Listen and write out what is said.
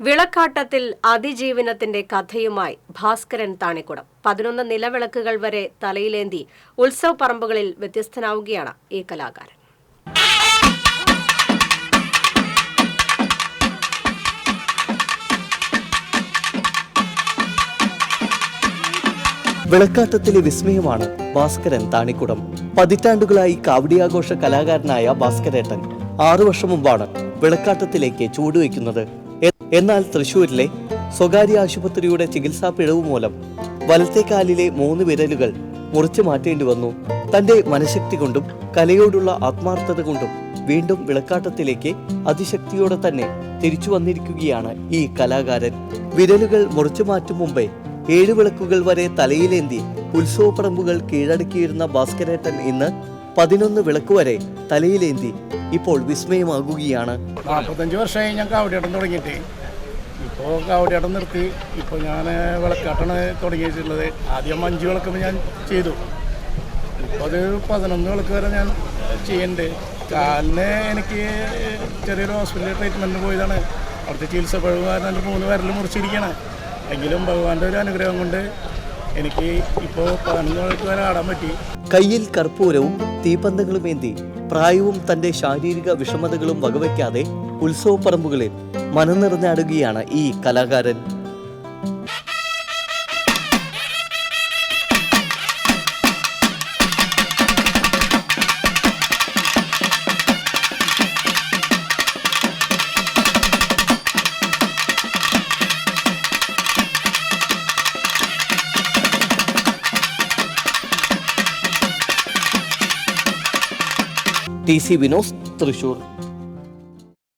വിളക്കാട്ടത്തിൽ അതിജീവനത്തിന്റെ കഥയുമായി ഭാസ്കരൻ താണിക്കുടം. പതിനൊന്ന് നിലവിളക്കുകൾ വരെ തലയിലേന്തി ഉത്സവ പറമ്പുകളിൽ വ്യത്യസ്തനാവുകയാണ് ഈ കലാകാരൻ. വിളക്കാട്ടത്തിലെ വിസ്മയമാണ് ഭാസ്കരൻ താണിക്കുടം. പതിറ്റാണ്ടുകളായി കാവടിയാഘോഷ കലാകാരനായ ഭാസ്കരേട്ടൻ ആറു വർഷം മുമ്പാണ് വിളക്കാട്ടത്തിലേക്ക് ചൂടുവെക്കുന്നത് എ- എന്നാൽ തൃശൂരിലെ സ്വകാര്യ ആശുപത്രിയുടെ ചികിത്സാ പിഴവ് മൂലം വലത്തെ കാലിലെ മൂന്ന് വിരലുകൾ മുറിച്ചു മാറ്റേണ്ടി വന്നു. തന്റെ മനഃശക്തി കൊണ്ടും കലയോടുള്ള ആത്മാർത്ഥത കൊണ്ടും വീണ്ടും വിളക്കാട്ടത്തിലേക്ക് അതിശക്തിയോടെ തന്നെ തിരിച്ചു വന്നിരിക്കുകയാണ് ഈ കലാകാരൻ. വിരലുകൾ മുറിച്ചു മാറ്റും മുമ്പേ ഏഴ് വിളക്കുകൾ വരെ തലയിലേന്തി ഉത്സവപ്പറമ്പുകൾ കീഴടക്കിയിരുന്ന ഭാസ്കരേട്ടൻ ഇന്ന് പതിനൊന്ന് വിളക്ക് വരെ തലയിലേന്തി ഇപ്പോൾ വിസ്മയമാകുകയാണ്. നാൽപ്പത്തഞ്ച് വർഷമായി ഞാൻ കാവടിയാട്ടം തുടങ്ങിയിട്ട് ഇപ്പോൾ ഇടം നിർത്തി. ഇപ്പോൾ ഞാൻ വിളക്കാട്ടാണ് തുടങ്ങിയിട്ടുള്ളത് ആദ്യം അഞ്ച് വിളക്ക് ഞാൻ ചെയ്തു. ഇപ്പോൾ അത് പതിനൊന്ന് വിളക്ക് വരെ ഞാൻ ചെയ്യുന്നുണ്ട്. കാലിന് എനിക്ക് ചെറിയൊരു ഹോസ്പിറ്റൽ ട്രീറ്റ്മെന്റിന് പോയതാണ്. അവിടുത്തെ ചികിത്സ പഴുകാരൻ മൂന്ന് വിരൽ മുറിച്ചിരിക്കുകയാണ് എങ്കിലും ഭഗവാന്റെ ഒരു അനുഗ്രഹം കൊണ്ട് എനിക്ക് ഇപ്പോൾ പതിനൊന്ന് വിളക്ക് വരെ ആടാൻ പറ്റി. കയ്യിൽ കർപ്പൂരവും തീപ്പന്തങ്ങളുമേന്തി പ്രായവും തന്റെ ശാരീരിക വിഷമതകളും വകവയ്ക്കാതെ ഉത്സവപ്പറമ്പുകളിൽ മനംനിറഞ്ഞാടുകയാണ് ഈ കലാകാരൻ. T C Vinos Thrissur.